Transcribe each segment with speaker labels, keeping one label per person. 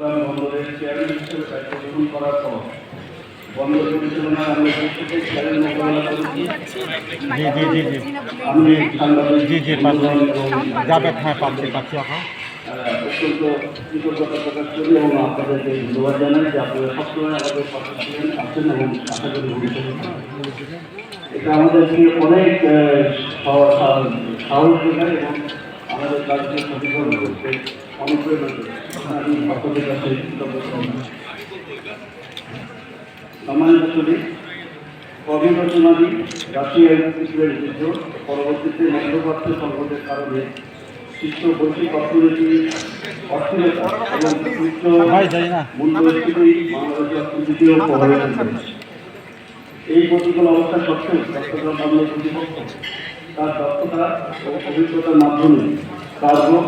Speaker 1: বন্দরের চেয়ারম্যান হিসেবে দায়িত্ব গ্রহণ করার পর বন্দর পরিচালনায় আমরা প্রত্যেকে চ্যালেঞ্জ মোকাবেলা করেছি
Speaker 2: জি জি জি জি।
Speaker 1: আমি সাংবাদিক
Speaker 2: জি জি যাবে হ্যাঁ পাচ্ছি পাচ্ছি এখন
Speaker 1: অত্যন্ত কৃতজ্ঞতা প্রকাশ করি এবং আপনাদেরকে ধন্যবাদ জানাই যে আপনারা সবসময় আমাদের পাশে ছিলেন আছেন এবং আশা করি ভবিষ্যতে এটা আমাদেরকে অনেক সাহস যোগায় এবং আমাদের কাজকে সচেতন করতে অনুপ্রেরণা আপনাদের কাছে কৃতজ্ঞতা জানাই। সম্মানিত ছবি কবি রচনাদি রাশিয়ার ইসরায়েল যুদ্ধ পরবর্তীতে মধ্যপ্রাচ্য সংকটের কারণে সৃষ্ট বৈশ্বিক অর্থনীতি অস্থিরতা এবং উচ্চ মূল্যস্ফীতি বাংলাদেশের অর্থনীতিও প্রভাবিত করেছে এই প্রতিকূল অবস্থা সত্ত্বেও চট্টগ্রাম বাংলা কর্তৃপক্ষ তার দক্ষতা ও অভিজ্ঞতার মাধ্যমে কার্গো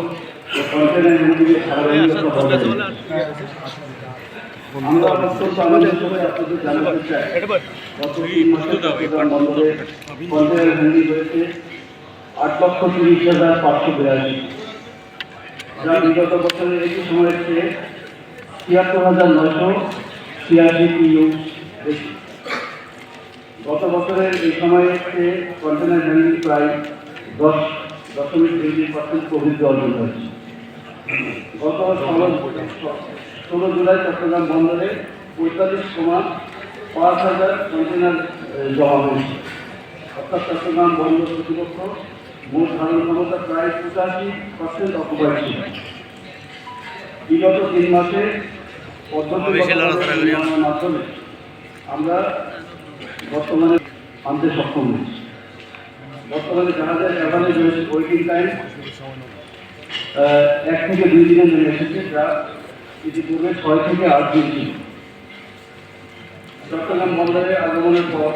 Speaker 1: আট লক্ষ তিরিশ হাজার পাঁচশো বিরাশি যা বিগত বছরের একই সময়ের চেয়ে ছিয়াত্তর হাজার নয়শো ছিয়াশি ইউ বেশি গত বছরের এই সময়ের চেয়ে কন্টেনার হ্যান্ডলিং প্রায় দশ দশমিক দুই পার্সেন্ট প্রবৃদ্ধি অর্জন হয়েছে গত ষোলো জুলাই চট্টগ্রাম বন্দরে পঁয়তাল্লিশ কমা পাঁচ হাজার কন্টেনার জমা হয়েছে। অর্থাৎ চট্টগ্রাম বন্দর কর্তৃপক্ষ মোট ধারণ ক্ষমতা প্রায় পঁচাশি পার্সেন্ট অকুপাই ছিল। বিগত তিন মাসে পদ্ধতিগত মাধ্যমে আমরা বর্তমানে আনতে সক্ষম হয়েছি। বর্তমানে জাহাজের অ্যাভারেজ ওয়েটিং টাইম এক থেকে দুই দিনে নেমে এসেছে, যা ইতিপূর্বে ছয় থেকে আট দিন ছিল। চট্টগ্রাম বন্দরে আগমনের পর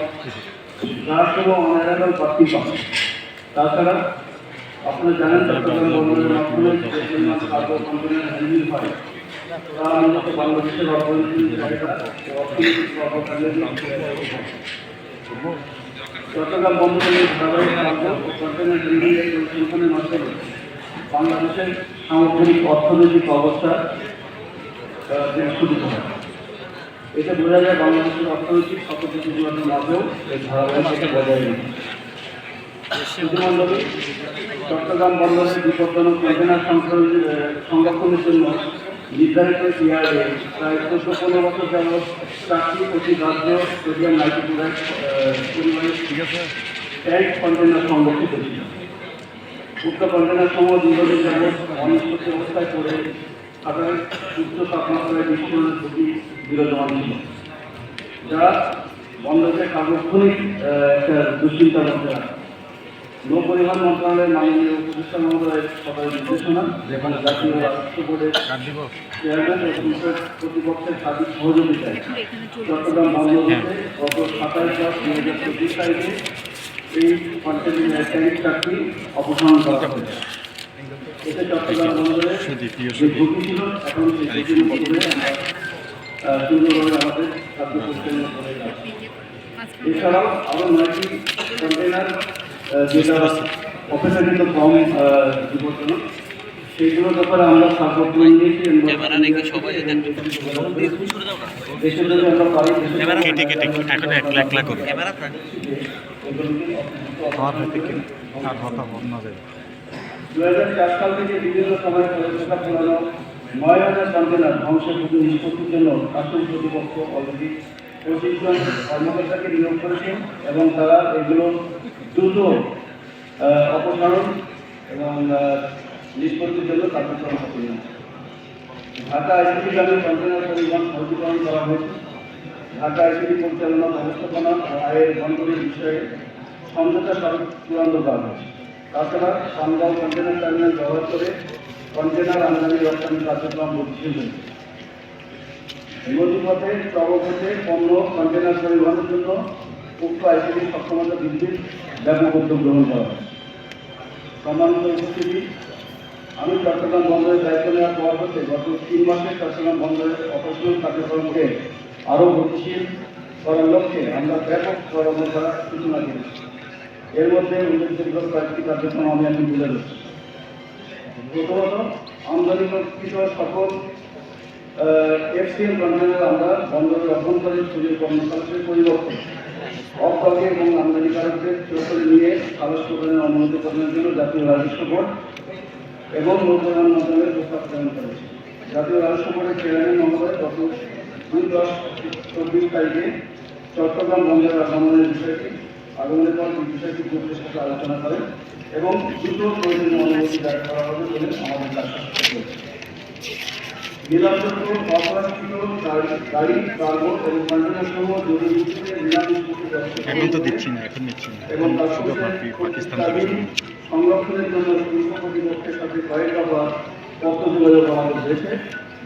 Speaker 1: জাহাজ কোনো অনারাইভাল প্রাপ্তি পান। তাছাড়া আপনারা জানেন চট্টগ্রাম বন্দরের মাধ্যমে বাংলাদেশের অর্থনৈতিক কর্মকাণ্ডের চট্টগ্রাম বন্দরের বাংলাদেশের সামগ্রিক অর্থনৈতিক অবস্থা এটা বোঝা যায় বাংলাদেশের অর্থনৈতিক শতপ্রতিযোগিতার মাঝেও এই ধারাবাহিকতা বজায় চট্টগ্রাম বন্দরের বিপজ্জনক কন্টেনার সংরক্ষণের জন্য নির্ধারিত ইয়ার্ডে প্রায় চোদ্দ পনেরো বছর যাবৎ চারটি প্রতি রাজ্য সোডিয়াম নাইট্রোক্লোরাইড ট্যাঙ্ক কন্টেনার সংরক্ষিত ছিল। উক্ত কন্টেনার সমূহ দীর্ঘদিন যাবৎ অনিশ্চিত অবস্থায় পড়ে থাকায় উচ্চ তাপমাত্রায় বিস্ফোরণের ঝুঁকি বিরাজমান ছিল যা বন্দরকে সার্বক্ষণিক একটা দুশ্চিন্তার মধ্যে রাখে। নৌ পরিবহন মন্ত্রণালয়ের মাননীয় উপদেষ্টা মহোদয়ের সবাই নির্দেশনা, যেখানে জাতীয় রাষ্ট্র বোর্ডের চেয়ারম্যান সংসদ কর্তৃপক্ষের সার্বিক সহযোগিতায় চট্টগ্রাম বন্দরকে গত সাতাশ দশ দুই হাজার চব্বিশ তারিখে এই কন্টেনার ট্যাঙ্ক চারটি অপসারণ করা হয়েছে। এতে চট্টগ্রাম বন্দরে যে ঝুঁকি ছিল, এখন সেই ঝুঁকির উপরে আমরা সুন্দরভাবে আমাদের কার্য পরিচালনা করে এছাড়াও আরও নয়টি কন্টেনার যেটা অপেক্ষাকৃত কম আহ, বিপজ্জনক সেইগুলোর ব্যাপারে আমরা সার্বক্ষণ নিয়েছি। দেশের যদি আমরা পারি
Speaker 2: কেটে কেটে এখন একলা একলা করে আর হয়তো কি? আর হতা অন্য যায়
Speaker 1: দু হাজার চার সাল থেকে বিভিন্ন সময় পরিষেবা পুরানো নয় হাজার কন্টেনার ধ্বংসের প্রতি নিষ্পত্তির জন্য কাস্টম কর্তৃপক্ষ অলরেডি পঁচিশ জন কর্মকর্তাকে নিয়োগ করেছে এবং তারা এগুলো দ্রুত অপসারণ এবং নিষ্পত্তির জন্য কার্যক্রম হাতে ঢাকা আইসিটি গ্রামে কন্টেনার পরিমাণ সহজীকরণ করা হয়েছে। ঢাকা আইসিটি পরিচালনা ব্যবস্থাপনা আয়ের বন্ধনের বিষয়ে সমঝোতা স্মারক চূড়ান্ত করা হয়েছে। তাছাড়া সামগাঁও কন্টেনার টার্মিনাল ব্যবহার করে কন্টেনার আমদানি রপ্তানি কার্যক্রম বর্ধিত হয়েছে নদীপথে প্রবপথে পণ্য কন্টেনার পরিবহনের জন্য উক্ত আইসিটি সক্ষমতা বৃদ্ধির ব্যাপক উদ্যোগ গ্রহণ করা হয় সম্মানিত উপস্থিতি, আমি চট্টগ্রাম বন্দরের দায়িত্ব নেওয়ার পর হতে গত তিন মাসে চট্টগ্রাম বন্দরের অপারেশনাল কার্যক্রমকে আরও গতিশীল করার লক্ষ্যে আমরা ব্যাপক কর্মশালার সূচনা করেছি। এর মধ্যে উল্লেখযোগ্য কয়েকটি কার্যক্রম আমি এখন তুলে ধরছি। প্রথমত আমদানিকৃত সকল এফসিএল কন্টেনার আমরা বন্দরের অভ্যন্তরীণ সুযোগ কর্মসংস্থানের পরিবর্তন। অফবাগে এবং আমদানিকারকদের চোখে নিয়ে খালাস প্রদানের অনুমতি প্রদানের জন্য জাতীয় রাজস্ব বোর্ড এবং নৌপরিবহন মন্ত্রণালয়ের প্রস্তাব প্রেরণ করেছে। জাতীয় রাজস্ব বোর্ডের চেয়ারম্যান মহোদয় গত দুই দশ চব্বিশ তারিখে চট্টগ্রাম বন্দরের আগমনের বিষয়টি আগমনের পর বিষয়টি গ্রুপের সাথে আলোচনা করেন এবং দ্রুত প্রয়োজনীয় অনুমতি জারি করা হবে বলে আমাদের আশ্বাস নিলামযোগ্য অপরাধকৃত গাড়ি গাড়ি এবং কন্টেনার সহ
Speaker 2: এখন তো দিচ্ছি না এখন নিচ্ছি না।
Speaker 1: এবং
Speaker 2: শুধু পাকিস্তান।
Speaker 1: সংরক্ষণের জন্য শুল্ক কর্তৃপক্ষের সাথে কয়েক দফা তথ্য যোগাযোগ আমাদের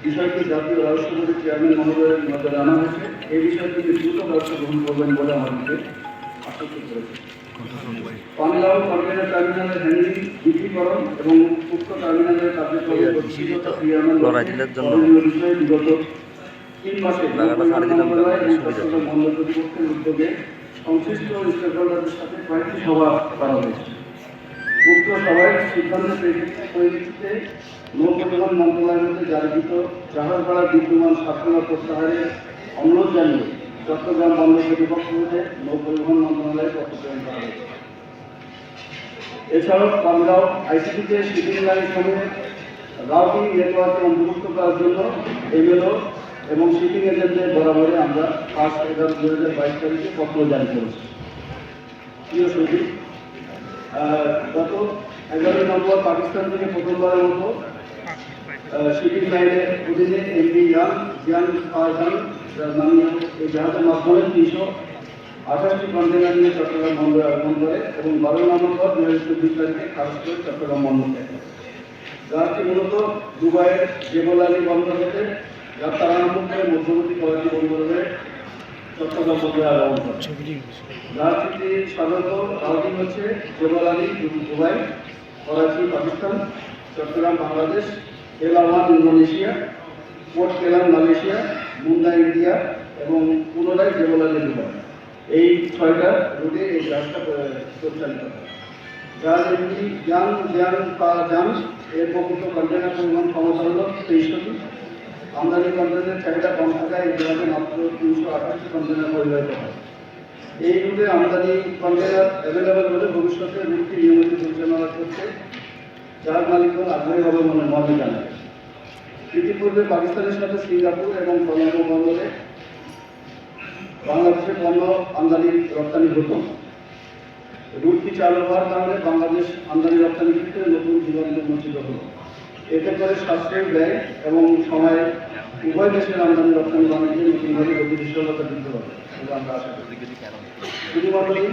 Speaker 1: বিষয়টি জাতীয় বোর্ডের চেয়ারম্যান মহোদয়ের নজরে আনা হয়েছে। এই বিষয়ে তিনি দ্রুত ব্যবস্থা গ্রহণ করবেন বলে আমাদেরকে আশ্বস্ত করেছে পানিলাও কন্টেনার টার্মিনালের হ্যান্ডলিং বিক্রিকরণ এবং উক্ত টার্মিনালের কার্যক্রমের
Speaker 3: জন্য
Speaker 1: বিগত তিন মাসে বন্দর কর্তৃপক্ষের উদ্যোগে সংশ্লিষ্ট স্টেকহোল্ডারদের সাথে কয়েকটি সভা করা হয়েছে। উক্ত সভায় সিদ্ধান্তের প্রেক্ষিতে পরিপ্রেক্ষিতে নৌ পরিবহন মন্ত্রণালয়ের মধ্যে জারিকৃত জাহাজ ভাড়া বিদ্যমান সাফল্য প্রত্যাহারের অনুরোধ জানিয়ে চট্টগ্রাম বন্দর কর্তৃপক্ষ হতে নৌ পরিবহন মন্ত্রণালয়ে প্রেরণ করা হয়েছে। এছাড়াও পামগাঁও আইসিটিতে শিপিং লাইন সমূহে রাউটিং নেটওয়ার্কে অন্তর্ভুক্ত করার জন্য এমএলও এবং শিপিং এজেন্টদের বরাবরে আমরা পাঁচ এগারো দু হাজার বাইশ তারিখে পত্র জারি করেছি। প্রিয় সচিব গত এগারোই নম্বর পাকিস্তান থেকে প্রথমবারের মতো শিপিং লাইনের অধীনে এমডি ইয়ান জিয়ান ফারজান নামীয় এই জাহাজের মাধ্যমে তিনশো আঠাশটি কন্টেনার নিয়ে চট্টগ্রাম বন্দরে আগমন করে এবং বারো নভেম্বর দু হাজার চব্বিশ তারিখে খালাস করে চট্টগ্রাম বন্দর থেকে। জাহাজটি মূলত দুবাইয়ের জেবল আলী বন্দর হতে যাত্রা আরম্ভ করে মধ্যবর্তী করাচি বন্দর চট্টগ্রাম বন্দরে আগমন করে। জাহাজটি সাধারণত রাউটিং হচ্ছে Jebel Ali Dubai, Karachi, Pakistan, Chittagong, Bangladesh Allahabad Indonesia port Klang Malaysia Mumbai India এবং পুনরায় জেবল আলী দুবাই এই ছয়টা রুটে এই আহ, পরিচালিত হয়। জাহাজ এমনি যান জ্ঞান পা যান এর প্রকৃত কন্টেনার পরিমাণ ক্ষমতা হল তেইশটি। আমদানি কন্টেনারের চাহিদা কম থাকায় এই জাহাজে মাত্র তিনশো আঠাশটি কন্টেনার পরিবাহিত হয়। এই রুটে আমদানি কন্টেনার অ্যাভেলেবেল হলে ভবিষ্যতে রুটটি নিয়মিত পরিচালনা করতে জাহাজ মালিকগণ আগ্রহী হবে মনে মনে জানায়। ইতিপূর্বে পাকিস্তানের সাথে সিঙ্গাপুর এবং কলম্বো বন্দরে বাংলাদেশের পণ্য আমদানি রপ্তানি হতো। রুটটি চালু হওয়ার কারণে বাংলাদেশ আমদানি রপ্তানি ক্ষেত্রে নতুন জীবন উন্মোচিত হলো। এতে করে সাশ্রয়ী ব্যয় এবং সময়ে উভয় দেশের আমদানি রপ্তানি বাণিজ্যে নতুনভাবে গতিশীলতা দিতে হবে আমরা আশা করি। শুধুমাত্রই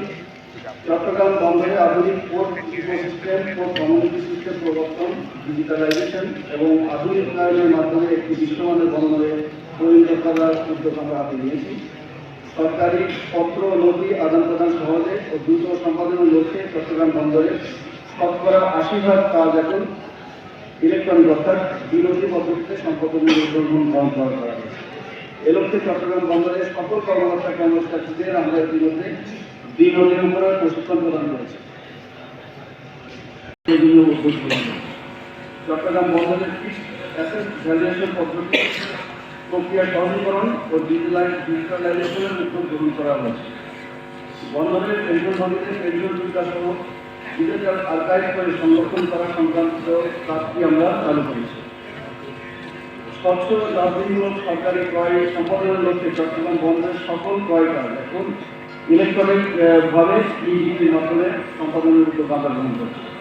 Speaker 1: চট্টগ্রাম বন্দরে আধুনিক port ecosystem port community system প্রবর্তন, ডিজিটালাইজেশন এবং আধুনিকায়নের মাধ্যমে একটি বিশ্বমানের বন্দরে পরিণত করার উদ্যোগ আমরা হাতে নিয়েছি। সরকারি পত্র, নথি আদান প্রদান সহজে ও দ্রুত সম্পাদনের লক্ষ্যে চট্টগ্রাম বন্দরে শতকরা আশি ভাগ কাজ এখন ইলেকট্রনিক অর্থাৎ বিরোধী পদ্ধতিতে সম্পাদনের উদ্যোগ গ্রহণ করা করা হয়েছে। এ লক্ষ্যে চট্টগ্রাম বন্দরের সকল কর্মকর্তা, কর্মচারীদের আমরা ইতিমধ্যে বিনোদের উপরে প্রশিক্ষণ প্রদান করেছি। চট্টগ্রাম বন্দরের ভ্যালুয়েশন পদ্ধতি প্রক্রিয়া সহজীকরণ ও ডিজিটালাইজ ডিজিটালাইজেশনের উদ্যোগ গ্রহণ করা হয়েছে। বন্দরের পেনশন ভবনে পেনশন সুবিধা সহ ডিজিটাল আর্কাইভ করে সংরক্ষণ করা সংক্রান্ত কাজটি আমরা চালু করেছি। স্বচ্ছ রাজনীতিমূলক সরকারি ক্রয় সম্পাদনের লক্ষ্যে চট্টগ্রাম বন্দরের সকল ক্রয় কাজ এখন ইলেকট্রনিক ভাবে ইডিপির মাধ্যমে সম্পাদনের উদ্যোগ আমরা গ্রহণ করছি।